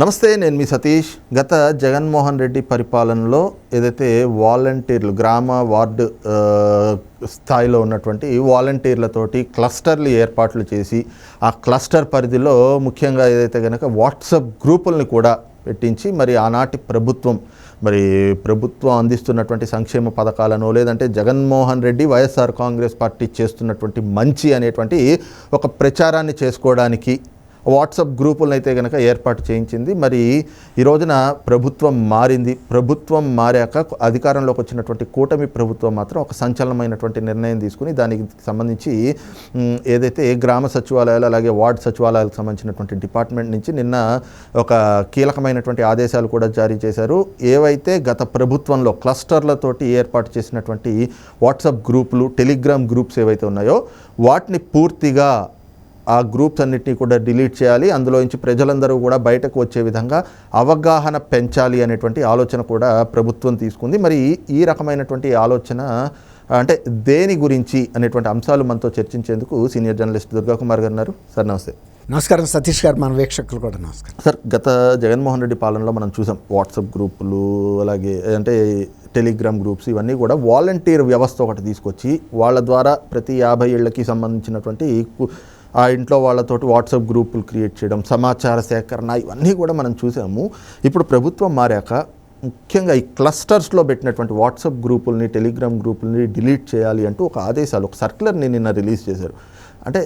నమస్తే నేను మీ సతీష్. గత జగన్మోహన్ రెడ్డి పరిపాలనలో ఏదైతే వాలంటీర్లు గ్రామ వార్డు స్థాయిలో ఉన్నటువంటి వాలంటీర్లతోటి క్లస్టర్లు ఏర్పాట్లు చేసి ఆ క్లస్టర్ పరిధిలో ముఖ్యంగా ఏదైతే కనుక వాట్సప్ గ్రూపుల్ని కూడా పెట్టించి మరి ఆనాటి ప్రభుత్వం మరి ప్రభుత్వం అందిస్తున్నటువంటి సంక్షేమ పథకాలను లేదంటే Jaganmohan Reddy YSR Congress party చేస్తున్నటువంటి మంచి అనేటువంటి ఒక ప్రచారాన్ని చేసుకోవడానికి వాట్సాప్ గ్రూపులను అయితే కనుక ఏర్పాటు చేయించింది. మరి ఈ రోజున ప్రభుత్వం మారింది. ప్రభుత్వం మారాక అధికారంలోకి వచ్చినటువంటి కూటమి ప్రభుత్వం మాత్రం ఒక సంచలనమైనటువంటి నిర్ణయం తీసుకుని దానికి సంబంధించి ఏదైతే గ్రామ సచివాలయాలు అలాగే వార్డ్ సచివాలయాలకు సంబంధించినటువంటి డిపార్ట్మెంట్ నుంచి నిన్న ఒక కీలకమైనటువంటి ఆదేశాలు కూడా జారీ చేశారు. ఏవైతే గత ప్రభుత్వంలో క్లస్టర్లతోటి ఏర్పాటు చేసినటువంటి వాట్సాప్ గ్రూపులు టెలిగ్రామ్ గ్రూప్స్ ఏవైతే ఉన్నాయో వాటిని పూర్తిగా ఆ గ్రూప్స్ అన్నిటినీ కూడా డిలీట్ చేయాలి. అందులో నుంచి ప్రజలందరూ కూడా బయటకు వచ్చే విధంగా అవగాహన పెంచాలి అనేటువంటి ఆలోచన కూడా ప్రభుత్వం తీసుకుంది. మరి ఈ రకమైనటువంటి ఆలోచన అంటే దేని గురించి అనేటువంటి అంశాలు మనతో చర్చించేందుకు సీనియర్ జర్నలిస్ట్ దుర్గా కుమార్ గారు ఉన్నారు. సార్ నమస్తే. నమస్కారం. సతీష్ గారు మన వీక్షకులు కూడా నమస్కారం. సార్ గత జగన్మోహన్ రెడ్డి పాలనలో మనం చూసాం వాట్సాప్ గ్రూపులు అలాగే అంటే టెలిగ్రామ్ గ్రూప్స్ ఇవన్నీ కూడా వాలంటీర్ వ్యవస్థ ఒకటి తీసుకొచ్చి వాళ్ళ ద్వారా ప్రతి యాభై ఏళ్ళకి సంబంధించినటువంటి ఆ ఇంట్లో వాళ్ళతోటి వాట్సాప్ గ్రూపులు క్రియేట్ చేయడం సమాచార సేకరణ ఇవన్నీ కూడా మనం చూసాము. ఇప్పుడు ప్రభుత్వం మారాక ముఖ్యంగా ఈ క్లస్టర్స్లో పెట్టినటువంటి వాట్సాప్ గ్రూపుల్ని టెలిగ్రామ్ గ్రూపుల్ని డిలీట్ చేయాలి అంటూ ఒక ఆదేశాలు ఒక సర్క్యులర్ని నిన్న రిలీజ్ చేశారు. అంటే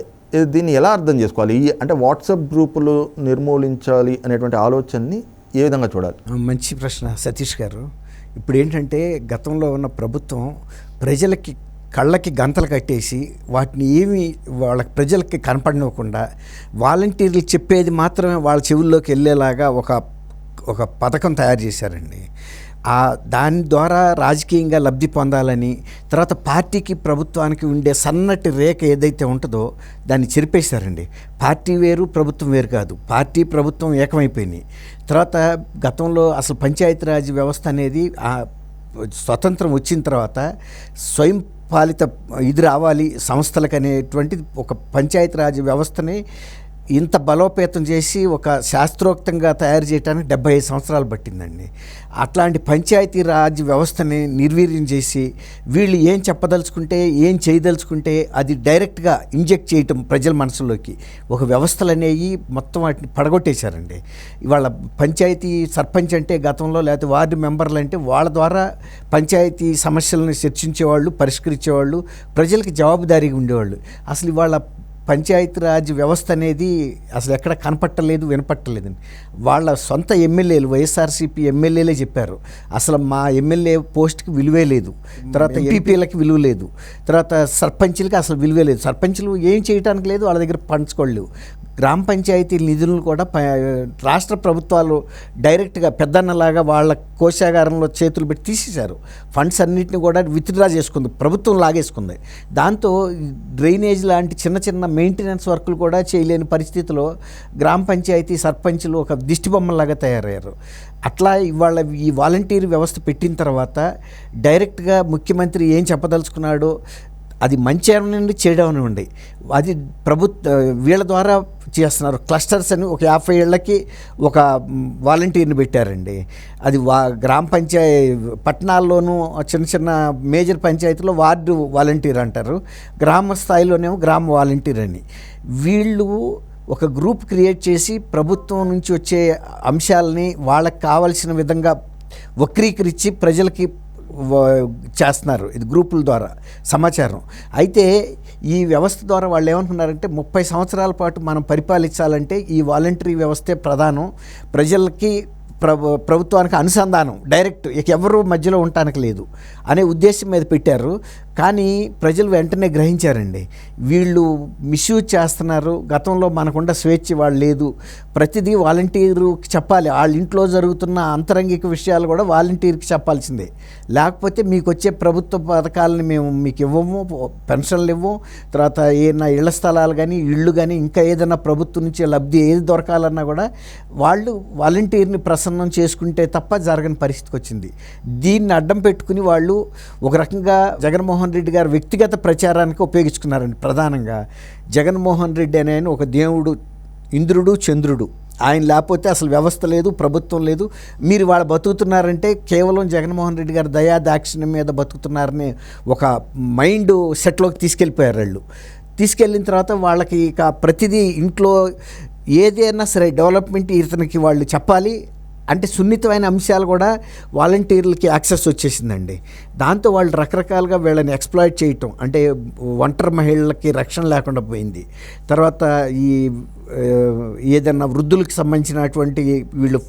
దీన్ని ఎలా అర్థం చేసుకోవాలి? ఈ అంటే వాట్సాప్ గ్రూపులు నిర్మూలించాలి అనేటువంటి ఆలోచనని ఏ విధంగా చూడాలి? మంచి ప్రశ్న సతీష్ గారు. ఇప్పుడు ఏంటంటే గతంలో ఉన్న ప్రభుత్వం ప్రజలకి కళ్ళకి గంతలు కట్టేసి వాటిని ఏమి వాళ్ళ ప్రజలకి కనపడనివ్వకుండా వాలంటీర్లు చెప్పేది మాత్రమే వాళ్ళ చెవుల్లోకి వెళ్ళేలాగా ఒక ఒక పథకం తయారు చేశారండి. ఆ దాని ద్వారా రాజకీయంగా లబ్ధి పొందాలని తర్వాత పార్టీకి ప్రభుత్వానికి ఉండే సన్నటి రేఖ ఏదైతే ఉంటుందో దాన్ని చెరిపేశారండి. పార్టీ వేరు ప్రభుత్వం వేరు కాదు. పార్టీ ప్రభుత్వం ఏకమైపోయినాయి. తర్వాత గతంలో అసలు పంచాయతీరాజ్ వ్యవస్థ అనేది స్వతంత్రం వచ్చిన తర్వాత స్వయం పాలిత ఇది రావాలి సంస్థలకు అనేటువంటిది ఒక పంచాయతీరాజ్ వ్యవస్థని ఇంత బలోపేతం చేసి ఒక శాస్త్రోక్తంగా తయారు చేయడానికి డెబ్బై ఐదు సంవత్సరాలు పట్టిందండి. అట్లాంటి పంచాయతీ రాజ్ వ్యవస్థని నిర్వీర్యం చేసి వీళ్ళు ఏం చెప్పదలుచుకుంటే ఏం చేయదలుచుకుంటే అది డైరెక్ట్గా ఇంజెక్ట్ చేయటం ప్రజల మనసులోకి. ఒక వ్యవస్థలు అనేవి మొత్తం వాటిని పడగొట్టేశారండి. ఇవాళ పంచాయతీ సర్పంచ్ అంటే గతంలో లేకపోతే వార్డు మెంబర్లు అంటే వాళ్ళ ద్వారా పంచాయతీ సమస్యలను చర్చించేవాళ్ళు పరిష్కరించేవాళ్ళు ప్రజలకు జవాబుదారీగా ఉండేవాళ్ళు. అసలు ఇవాళ పంచాయతీరాజ్ వ్యవస్థ అనేది అసలు ఎక్కడ కనపట్టలేదు వినపట్టలేదండి. వాళ్ళ సొంత ఎమ్మెల్యేలు వైఎస్ఆర్సీపీ ఎమ్మెల్యేలే చెప్పారు. అసలు మా ఎమ్మెల్యే పోస్ట్కి విలువే లేదు. తర్వాత ఎంపీపీలకి విలువ లేదు. తర్వాత సర్పంచులకి అసలు విలువే లేదు. సర్పంచులు ఏం చేయడానికి లేదు వాళ్ళ దగ్గర పంచుకోలేవు గ్రామ పంచాయతీ నిధులను కూడా రాష్ట్ర ప్రభుత్వాలు డైరెక్ట్గా పెద్దన్నలాగా వాళ్ళ కోశాగారంలో చేతులు పెట్టి తీసేశారు. ఫండ్స్ అన్నింటిని కూడా విత్డ్రా చేసుకుంది. ప్రభుత్వం లాగేసుకుంది. దాంతో డ్రైనేజ్ లాంటి చిన్న చిన్న మెయింటెనెన్స్ వర్కులు కూడా చేయలేని పరిస్థితిలో గ్రామ పంచాయతీ సర్పంచులు ఒక దిష్టిబొమ్మలాగా తయారయ్యారు. అట్లా ఇవాళ ఈ వాలంటీర్ వ్యవస్థ పెట్టిన తర్వాత డైరెక్ట్గా ముఖ్యమంత్రి ఏం చెప్పదలుచుకున్నాడో? అది మంచి నుండి చేయడం అనివ్వండి అది ప్రభుత్వ వీళ్ళ ద్వారా చేస్తున్నారు. క్లస్టర్స్ అని ఒక యాభై ఏళ్ళకి ఒక వాలంటీర్ని పెట్టారండి. అది వా గ్రామ పంచాయతీ పట్టణాల్లోనూ చిన్న చిన్న మేజర్ పంచాయతీలో వార్డు వాలంటీర్ అంటారు. గ్రామ స్థాయిలోనేమో గ్రామ వాలంటీర్ అని. వీళ్ళు ఒక గ్రూప్ క్రియేట్ చేసి ప్రభుత్వం నుంచి వచ్చే అంశాలని వాళ్ళకి కావలసిన విధంగా వక్రీకరించి ప్రజలకి చేస్తున్నారు. ఇది గ్రూపుల ద్వారా సమాచారం. అయితే ఈ వ్యవస్థ ద్వారా వాళ్ళు ఏమంటున్నారంటే ముప్పై సంవత్సరాల పాటు మనం పరిపాలించాలంటే ఈ వాలంటరీ వ్యవస్థే ప్రధానం. ప్రజలకి ప్రభు ప్రభుత్వానికి అనుసంధానం డైరెక్ట్ ఇక ఎవరు మధ్యలో ఉండటానికి లేదు అనే ఉద్దేశం మీద పెట్టారు. కానీ ప్రజలు వెంటనే గ్రహించారండి. వీళ్ళు మిస్యూజ్ చేస్తున్నారు. గతంలో మనకుండా స్వేచ్ఛ వాళ్ళు లేదు. ప్రతిదీ వాలంటీర్కి చెప్పాలి. వాళ్ళ ఇంట్లో జరుగుతున్న అంతరంగిక విషయాలు కూడా వాలంటీర్కి చెప్పాల్సిందే. లేకపోతే మీకు వచ్చే ప్రభుత్వ పథకాలను మేము మీకు ఇవ్వము పెన్షన్లు ఇవ్వము. తర్వాత ఏదైనా ఇళ్ళ స్థలాలు కానీ ఇళ్ళు కానీ ఇంకా ఏదైనా ప్రభుత్వం నుంచి లబ్ధి ఏది దొరకాలన్నా కూడా వాళ్ళు వాలంటీర్ని ప్రసన్నం చేసుకుంటే తప్ప జరగని పరిస్థితికి వచ్చింది. దీన్ని అడ్డం పెట్టుకుని వాళ్ళు ఒక రకంగా జగన్మోహన్ రెడ్డి గారు వ్యక్తిగత ప్రచారానికి ఉపయోగించుకున్నారండి ప్రధానంగా. జగన్మోహన్ రెడ్డి అనే ఒక దేవుడు ఇంద్రుడు చంద్రుడు. ఆయన లేకపోతే అసలు వ్యవస్థ లేదు ప్రభుత్వం లేదు. మీరు వాళ్ళ బతుకుతున్నారంటే కేవలం జగన్మోహన్ రెడ్డి గారి దయా దాక్షిణ్యం మీద బతుకుతున్నారని ఒక మైండ్ సెట్లోకి తీసుకెళ్ళిపోయారు వాళ్ళు. తీసుకెళ్ళిన తర్వాత వాళ్ళకి ఇక ప్రతిదీ ఇంట్లో ఏదైనా సరే డెవలప్మెంట్ ఇతనికి వాళ్ళు చెప్పాలి. అంటే సున్నితమైన అంశాలు కూడా వాలంటీర్లకి యాక్సెస్ వచ్చేసిందండి. దాంతో వాళ్ళు రకరకాలుగా వీళ్ళని ఎక్స్ప్లాయిట్ చేయటం అంటే ఒంటరి మహిళలకి రక్షణ లేకుండా పోయింది. తర్వాత ఈ ఏదైనా వృద్ధులకు సంబంధించినటువంటి వీళ్ళు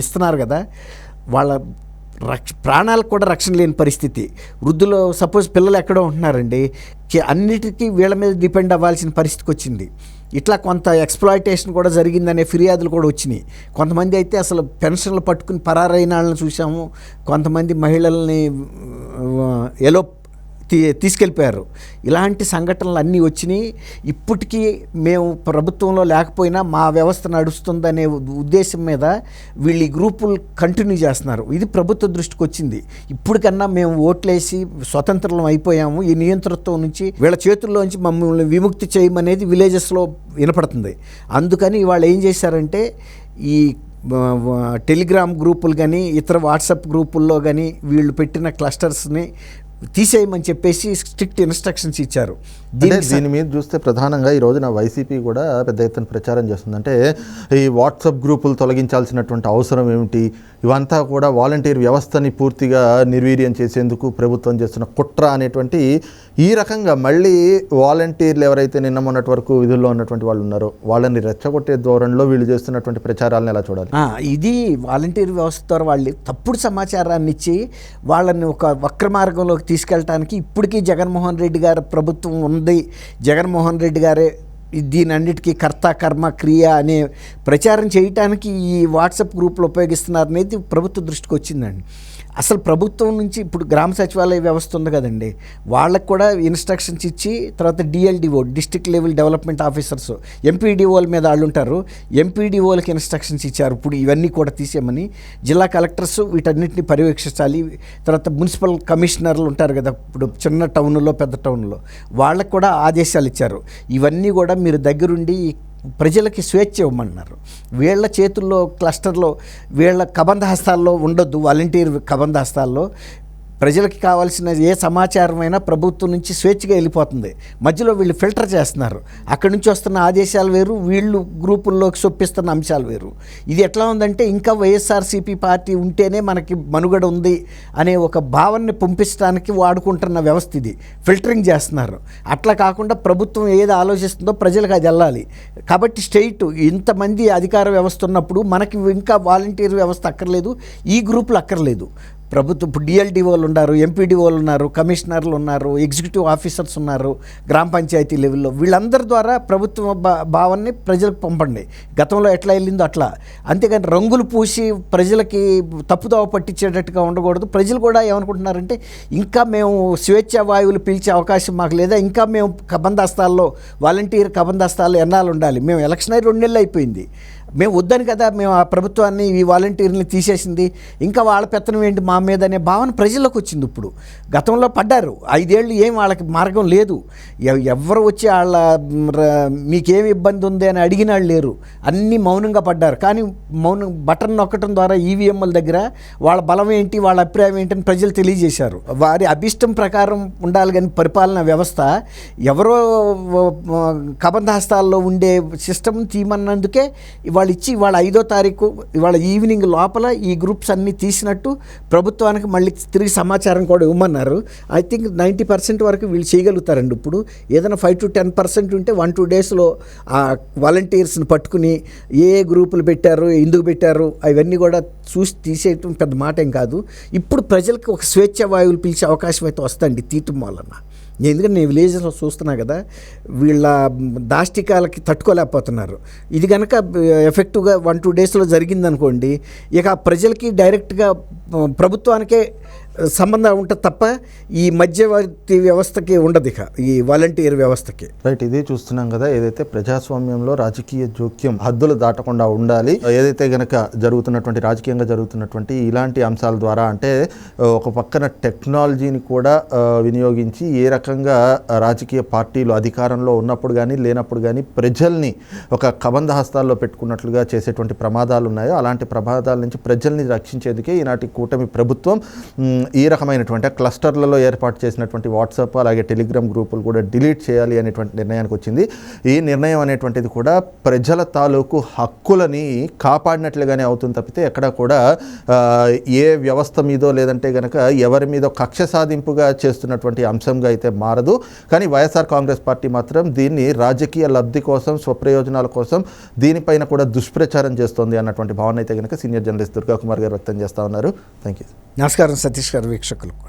ఇస్తున్నారు కదా వాళ్ళ రక్ష ప్రాణాలకు కూడా రక్షణ లేని పరిస్థితి. వృద్ధులు సపోజ్ పిల్లలు ఎక్కడో ఉంటున్నారండి అన్నిటికీ వీళ్ళ మీద డిపెండ్ అవ్వాల్సిన పరిస్థితికి వచ్చింది. ఇట్లా కొంత ఎక్స్ప్లాయిటేషన్ కూడా జరిగిందనే ఫిర్యాదులు కూడా వచ్చినాయి. కొంతమంది అయితే అసలు పెన్షన్లు పట్టుకుని పరారైన వాళ్ళని చూసాము కొంతమంది మహిళల్ని ఎలో తీ తీసుకెళ్ళిపోయారు. ఇలాంటి సంఘటనలు అన్నీ వచ్చినాయి. ఇప్పటికీ మేము ప్రభుత్వంలో లేకపోయినా మా వ్యవస్థ నడుస్తుందనే ఉద్దేశం మీద వీళ్ళు ఈ గ్రూపులు కంటిన్యూ చేస్తున్నారు. ఇది ప్రభుత్వ దృష్టికి వచ్చింది. ఇప్పటికన్నా మేము ఓట్లేసి స్వతంత్రం అయిపోయాము. ఈ నియంతృత్వం నుంచి వీళ్ళ చేతుల్లోంచి మమ్మల్ని విముక్తి చేయమనేది విలేజెస్లో వినపడుతుంది. అందుకని వాళ్ళు ఏం చేశారంటే ఈ టెలిగ్రామ్ గ్రూపులు కానీ ఇతర వాట్సాప్ గ్రూపుల్లో కానీ వీళ్ళు పెట్టిన క్లస్టర్స్ని తీసేయమని చెప్పేసి స్ట్రిక్ట్ ఇన్స్ట్రక్షన్స్ ఇచ్చారు. దీని మీద చూస్తే ప్రధానంగా ఈ రోజున వైసీపీ కూడా పెద్ద ఎత్తున ప్రచారం చేస్తుంది. అంటే ఈ వాట్సాప్ గ్రూపులు తొలగించాల్సినటువంటి అవసరం ఏమిటి? ఇవంతా కూడా వాలంటీర్ వ్యవస్థని పూర్తిగా నిర్వీర్యం చేసేందుకు ప్రభుత్వం చేస్తున్న కుట్ర అనేటువంటి ఈ రకంగా మళ్ళీ వాలంటీర్లు ఎవరైతే నిన్న మొన్నటి వరకు విధుల్లో ఉన్నటువంటి వాళ్ళు ఉన్నారో వాళ్ళని రెచ్చగొట్టే ధోరణిలో వీళ్ళు చేస్తున్నటువంటి ప్రచారాలను ఎలా చూడాలి? ఇది వాలంటీర్ వ్యవస్థ ద్వారా వాళ్ళు తప్పుడు సమాచారాన్ని ఇచ్చి వాళ్ళని ఒక వక్ర మార్గంలోకి తీసుకెళ్ళటానికి ఇప్పటికీ జగన్మోహన్ రెడ్డి గారి ప్రభుత్వం ఉంది. జగన్మోహన్ రెడ్డి గారే దీని అన్నిటికీ కర్త కర్మ క్రియ అనే ప్రచారం చేయటానికి ఈ వాట్సాప్ గ్రూపులు ఉపయోగిస్తున్నారు అనేది ప్రభుత్వ దృష్టికి వచ్చిందండి. అసలు ప్రభుత్వం నుంచి ఇప్పుడు గ్రామ సచివాలయ వ్యవస్థ ఉంది కదండి వాళ్ళకు కూడా ఇన్స్ట్రక్షన్స్ ఇచ్చి తర్వాత DLDO district level development officers ఎంపీడీఓల మీద వాళ్ళు ఉంటారు ఎంపీడీఓలకి ఇన్స్ట్రక్షన్స్ ఇచ్చారు. ఇప్పుడు ఇవన్నీ కూడా తీసేయమని జిల్లా కలెక్టర్స్ వీటన్నిటిని పర్యవేక్షించాలి. తర్వాత మున్సిపల్ కమిషనర్లు ఉంటారు కదా ఇప్పుడు చిన్న టౌన్లో పెద్ద టౌన్లో వాళ్ళకు కూడా ఆదేశాలు ఇచ్చారు. ఇవన్నీ కూడా మీరు దగ్గరుండి ప్రజలకి స్వేచ్ఛ ఇవ్వమన్నారు. వీళ్ళ చేతుల్లో క్లస్టర్లో వీళ్ళ కబంధ హస్తాల్లో ఉండొద్దు వాలంటీర్ కబంధ హస్తాల్లో. ప్రజలకి కావాల్సిన ఏ సమాచారమైనా ప్రభుత్వం నుంచి స్వేచ్ఛగా వెళ్ళిపోతుంది. మధ్యలో వీళ్ళు ఫిల్టర్ చేస్తున్నారు. అక్కడి నుంచి వస్తున్న ఆదేశాలు వేరు వీళ్ళు గ్రూపుల్లోకి చొప్పిస్తున్న అంశాలు వేరు. ఇది ఎట్లా ఉందంటే ఇంకా వైఎస్ఆర్సీపీ పార్టీ ఉంటేనే మనకి మనుగడ ఉంది అనే ఒక భావనని పంపించడానికి వాడుకుంటున్న వ్యవస్థ ఇది. ఫిల్టరింగ్ చేస్తున్నారు. అట్లా కాకుండా ప్రభుత్వం ఏది ఆలోచిస్తుందో ప్రజలకు అది వెళ్ళాలి. కాబట్టి స్టేట్ ఇంతమంది అధికార వ్యవస్థ ఉన్నప్పుడు మనకి ఇంకా వాలంటీర్ వ్యవస్థ అక్కర్లేదు ఈ గ్రూపులు అక్కర్లేదు. ప్రభుత్వం ఇప్పుడు డిఎల్డిఓలు ఉన్నారు ఎంపీడీఓలు ఉన్నారు కమిషనర్లు ఉన్నారు ఎగ్జిక్యూటివ్ ఆఫీసర్స్ ఉన్నారు గ్రామ పంచాయతీ లెవెల్లో. వీళ్ళందరి ద్వారా ప్రభుత్వ భా భావాన్ని ప్రజలకు పంపండి. గతంలో ఎట్లా వెళ్ళిందో అట్లా. అంతేకాని రంగులు పూసి ప్రజలకి తప్పుదోవ పట్టించేటట్టుగా ఉండకూడదు. ప్రజలు కూడా ఏమనుకుంటున్నారంటే ఇంకా మేము స్వేచ్ఛ వాయువులు పీల్చే అవకాశం మాకు లేదా ఇంకా మేము కబందాస్తాల్లో వాలంటీర్ కబందాస్తాల్లో ఎన్నాళ్ళు ఉండాలి? మేము ఎలక్షన్ అయి రెండు నెలలు అయిపోయింది. మేము వద్దని కదా మేము ఆ ప్రభుత్వాన్ని ఈ వాలంటీర్ని తీసేసింది. ఇంకా వాళ్ళ పెత్తనం ఏంటి మా మీద అనే భావన ప్రజలకు వచ్చింది ఇప్పుడు. గతంలో పడ్డారు. ఐదేళ్ళు ఏం వాళ్ళకి మార్గం లేదు. ఎవరు వచ్చి వాళ్ళ మీకేం ఇబ్బంది ఉంది అని అడిగిన వాళ్ళు లేరు. అన్నీ మౌనంగా పడ్డారు. కానీ మౌనం బటన్ నొక్కటం ద్వారా ఈవీఎంల దగ్గర వాళ్ళ బలం ఏంటి వాళ్ళ అభిప్రాయం ఏంటని ప్రజలు తెలియజేశారు. వారి అభిష్టం ప్రకారం ఉండాలి కానీ పరిపాలన వ్యవస్థ ఎవరో కబంధ హస్తాల్లో ఉండే సిస్టమ్ తీయమన్నందుకే వాళ్ళు ఇచ్చి ఇవాళ ఐదో తారీఖు ఇవాళ ఈవినింగ్ లోపల ఈ గ్రూప్స్ అన్నీ తీసినట్టు ప్రభుత్వానికి మళ్ళీ తిరిగి సమాచారం కూడా ఇవ్వమన్నారు. ఐ థింక్ నైంటీ పర్సెంట్ వరకు వీళ్ళు చేయగలుగుతారండి ఇప్పుడు. ఏదైనా ఫైవ్ టు టెన్ పర్సెంట్ ఉంటే వన్ టూ డేస్లో ఆ వాలంటీర్స్ని పట్టుకుని ఏ గ్రూపులు పెట్టారు ఎందుకు పెట్టారు అవన్నీ కూడా చూసి తీసేయటం పెద్ద మాట ఏం కాదు. ఇప్పుడు ప్రజలకు ఒక స్వేచ్ఛ వాయువులు పిలిచే అవకాశం అయితే వస్తుంది తీయటం వలన ఎందుకంటే నేను విలేజెస్లో చూస్తున్నా కదా వీళ్ళ దాష్టికాలకి తట్టుకోలేకపోతున్నారు. ఇది కనుక ఎఫెక్టివ్గా వన్ టూ డేస్లో జరిగిందనుకోండి ఇక ఆ ప్రజలకి డైరెక్ట్గా ప్రభుత్వానికే సంబంధం ఉంటుంది తప్ప ఈ మధ్యవర్తి వ్యవస్థకి ఉండదు ఇక ఈ వాలంటీర్ వ్యవస్థకి. రైట్ ఇది చూస్తున్నాం కదా ఏదైతే ప్రజాస్వామ్యంలో రాజకీయ జోక్యం హద్దులు దాటకుండా ఉండాలి ఏదైతే గనక జరుగుతున్నటువంటి రాజకీయంగా జరుగుతున్నటువంటి ఇలాంటి అంశాల ద్వారా అంటే ఒక పక్కన టెక్నాలజీని కూడా వినియోగించి ఏ రకంగా రాజకీయ పార్టీలు అధికారంలో ఉన్నప్పుడు కానీ లేనప్పుడు కానీ ప్రజల్ని ఒక కబంధ హస్తాల్లో పెట్టుకున్నట్లుగా చేసేటువంటి ప్రమాదాలు ఉన్నాయో అలాంటి ప్రమాదాల నుంచి ప్రజల్ని రక్షించేందుకే ఈనాటి కూటమి ప్రభుత్వం ఈ రకమైనటువంటి క్లస్టర్లలో ఏర్పాటు చేసినటువంటి వాట్సాప్ అలాగే టెలిగ్రామ్ గ్రూపులు కూడా డిలీట్ చేయాలి అనేటువంటి నిర్ణయానికి వచ్చింది. ఈ నిర్ణయం అనేటువంటిది కూడా ప్రజల తాలూకు హక్కులని కాపాడినట్లుగానే అవుతుంది తప్పితే ఎక్కడ కూడా ఏ వ్యవస్థ మీదో లేదంటే కనుక ఎవరి మీద కక్ష సాధింపుగా చేస్తున్నటువంటి అంశంగా అయితే మారదు. కానీ వైఎస్ఆర్ కాంగ్రెస్ పార్టీ మాత్రం దీన్ని రాజకీయ లబ్ధి కోసం స్వప్రయోజనాల కోసం దీనిపైన కూడా దుష్ప్రచారం చేస్తోంది అన్నటువంటి భావన అయితే కనుక సీనియర్ జర్నలిస్ట్ దుర్గా కుమార్ గారు వ్యక్తం చేస్తూ ఉన్నారు. థ్యాంక్ యూ నమస్కారం సతీష్ గారు. వీక్షకులకు కూడా.